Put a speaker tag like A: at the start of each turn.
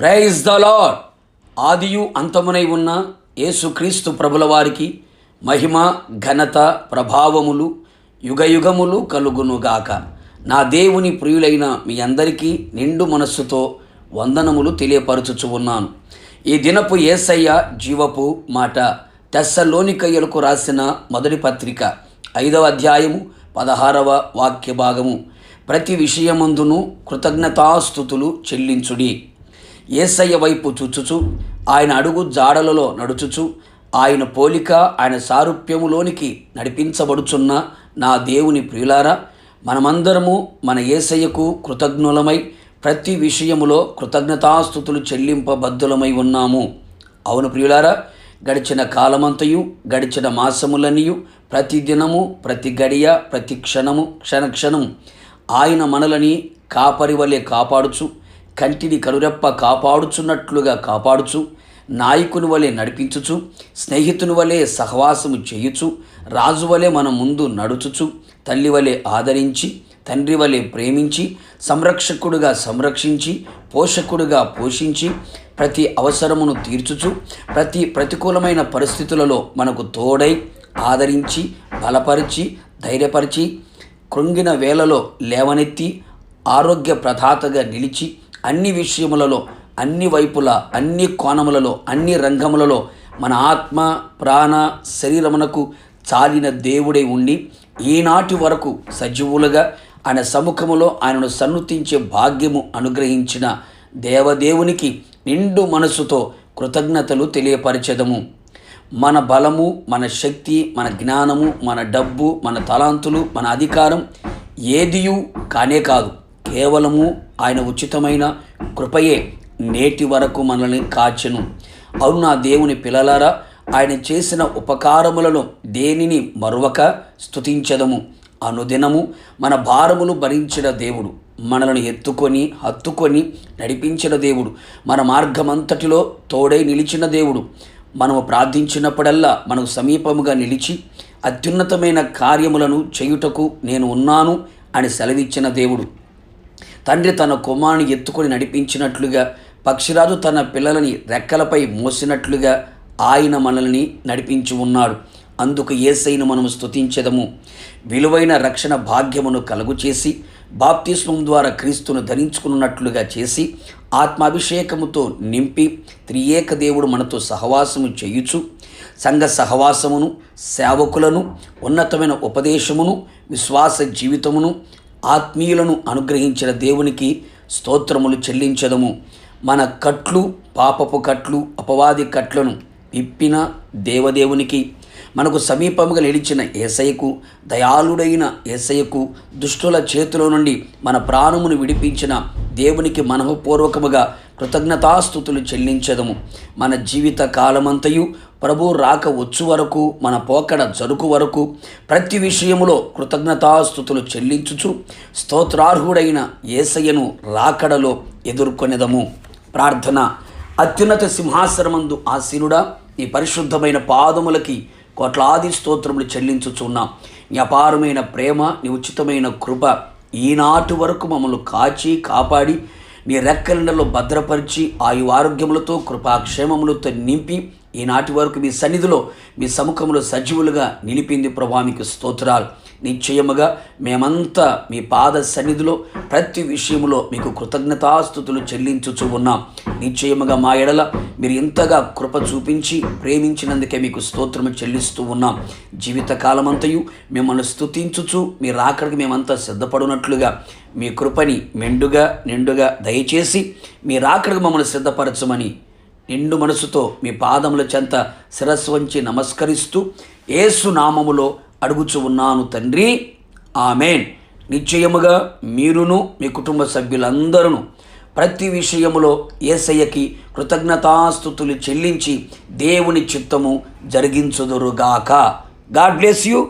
A: Praise the Lord ఆదియు అంతమునై ఉన్న యేసుక్రీస్తు ప్రభుల వారికి మహిమ ఘనత ప్రభావములు యుగయుగములు కలుగునుగాక. నా దేవుని ప్రియులైన మీ అందరికీ నిండు మనస్సుతో వందనములు తెలియపరచుచు ఉన్నాను. ఈ దినపు ఏసయ్య జీవపు మాట తెస్సలోనికయ్యలకు రాసిన మొదటి పత్రిక ఐదవ అధ్యాయము పదహారవ వాక్య భాగము ప్రతి విషయమందును కృతజ్ఞతాస్థుతులు చెల్లించుడి. ఏసయ్య వైపు చూచుచు ఆయన అడుగు జాడలలో నడుచుచు ఆయన పోలిక ఆయన సారూప్యములోనికి నడిపించబడుచున్న నా దేవుని ప్రియులారా మనమందరము మన ఏసయ్యకు కృతజ్ఞులమై ప్రతి విషయములో కృతజ్ఞతాస్థుతులు చెల్లింపబద్ధులమై ఉన్నాము. అవును ప్రియులారా గడిచిన కాలమంతయు గడిచిన మాసములనియు ప్రతి దినము ప్రతి గడియ ప్రతి క్షణము క్షణక్షణం ఆయన మనలని కాపరి వలె కాపాడుచు కంటిని కనురెప్ప కాపాడుచున్నట్లుగా కాపాడుచు నాయకుని వలె నడిపించుచు స్నేహితుని వలె సహవాసము చేయుచు రాజు వలె మన ముందు నడుచుచు తల్లి వలె ఆదరించి తండ్రి వలె ప్రేమించి సంరక్షకుడుగా సంరక్షించి పోషకుడుగా పోషించి ప్రతి అవసరమును తీర్చుచు ప్రతి ప్రతికూలమైన పరిస్థితులలో మనకు తోడై ఆదరించి బలపరిచి ధైర్యపరిచి కృంగిన వేళలో లేవనెత్తి ఆరోగ్య ప్రధాతగా నిలిచి అన్ని విషయములలో అన్ని వైపుల అన్ని కోణములలో అన్ని రంగములలో మన ఆత్మ ప్రాణ శరీరమునకు చాలిన దేవుడై ఉండి ఈనాటి వరకు సజీవులుగా ఆయన సముఖములో ఆయనను సన్నుతించే భాగ్యము అనుగ్రహించిన దేవదేవునికి నిండు మనసుతో కృతజ్ఞతలు తెలియపరచదము. మన బలము మన శక్తి మన జ్ఞానము మన డబ్బు మన తలాంతులు మన అధికారం ఏదియు కానే కాదు. కేవలము ఆయన ఉచితమైన కృపయే నేటి వరకు మనల్ని కాచెను. అవును నా దేవుని పిల్లలారా ఆయన చేసిన ఉపకారములను దేనిని మరొక స్థుతించదము అనుదినము మన భారములు భరించిన దేవుడు మనలను ఎత్తుకొని హత్తుకొని నడిపించిన దేవుడు మన మార్గమంతటిలో తోడై నిలిచిన దేవుడు. మనము ప్రార్థించినప్పుడల్లా మనకు సమీపముగా నిలిచి అత్యున్నతమైన కార్యములను చేయుటకు నేను ఉన్నాను అని సెలవిచ్చిన దేవుడు. తండ్రి తన కుమారుని ఎత్తుకొని నడిపించినట్లుగా పక్షిరాజు తన పిల్లలని రెక్కలపై మోసినట్లుగా ఆయన మనల్ని నడిపించి ఉన్నాడు అందుకు ఏసైను మనము స్తుతించెదము. విలువైన రక్షణ భాగ్యమును కలుగు చేసి బాప్తిస్మం ద్వారా క్రీస్తును ధరించుకున్నట్లుగా చేసి ఆత్మాభిషేకముతో నింపి త్రియేక దేవుడు మనతో సహవాసము చేయుచు సంఘ సహవాసమును సేవకులను ఉన్నతమైన ఉపదేశమును విశ్వాస జీవితమును ఆత్మీయులను అనుగ్రహించిన దేవునికి స్తోత్రములు చెల్లించదము. మన కట్లు పాపపు కట్లు అపవాది కట్లను విప్పిన దేవదేవునికి మనకు సమీపముగా నిలిచిన ఏసయ్యకు దయాళుడైన ఏసయ్యకు దుష్టుల చేతిలో నుండి మన ప్రాణమును విడిపించిన దేవునికి మనఃపూర్వకముగా కృతజ్ఞతాస్థుతులు చెల్లించదము. మన జీవిత కాలమంతయు ప్రభు రాక వచ్చు వరకు మన పోకడ జరుకు వరకు ప్రతి విషయములో కృతజ్ఞతాస్థుతులు చెల్లించుచు స్తోత్రార్హుడైన ఏసయ్యను రాకడలో ఎదుర్కొనేదము. ప్రార్థన. అత్యున్నత సింహాసనమందు ఆశీనుడా ఈ పరిశుద్ధమైన పాదములకి కోట్లాది స్తోత్రములు చెల్లించుచున్నాం. నీ అపారమైన ప్రేమ నీ ఉచితమైన కృప ఈనాటి వరకు మమ్మల్ని కాచి కాపాడి నీ రెక్కలిండలో భద్రపరిచి ఆయు ఆరోగ్యములతో కృపాక్షేమములతో నింపి ఈనాటి వరకు మీ సన్నిధిలో మీ సముఖంలో సజీవులుగా నిలిపింది ప్రభా మీకు స్తోత్రాలు. నిశ్చయముగా మేమంతా మీ పాద సన్నిధిలో ప్రతి విషయంలో మీకు కృతజ్ఞతాస్థుతులు చెల్లించుచు ఉన్నాం. నిశ్చయముగా మా ఎడల మీరు ఇంతగా కృప చూపించి ప్రేమించినందుకే మీకు స్తోత్రము చెల్లిస్తూ ఉన్నాం. జీవితకాలమంతయు మిమ్మల్ని స్థుతించుచు మీ రాకడికి మేమంతా సిద్ధపడినట్లుగా మీ కృపని మెండుగా నిండుగా దయచేసి మీ రాకడికి మమ్మల్ని సిద్ధపరచమని నిండు మనసుతో మీ పాదముల చెంత శిరస్సు వంచి నమస్కరిస్తూ ఏసు నామములో అడుగుచు ఉన్నాను తండ్రి. ఆమెన్. నిశ్చయముగా మీరును మీ కుటుంబ సభ్యులందరూ ప్రతి విషయములో ఏసయ్యకి కృతజ్ఞతాస్థుతులు చెల్లించి దేవుని చిత్తము జరిగించుదురుగాక. God bless you.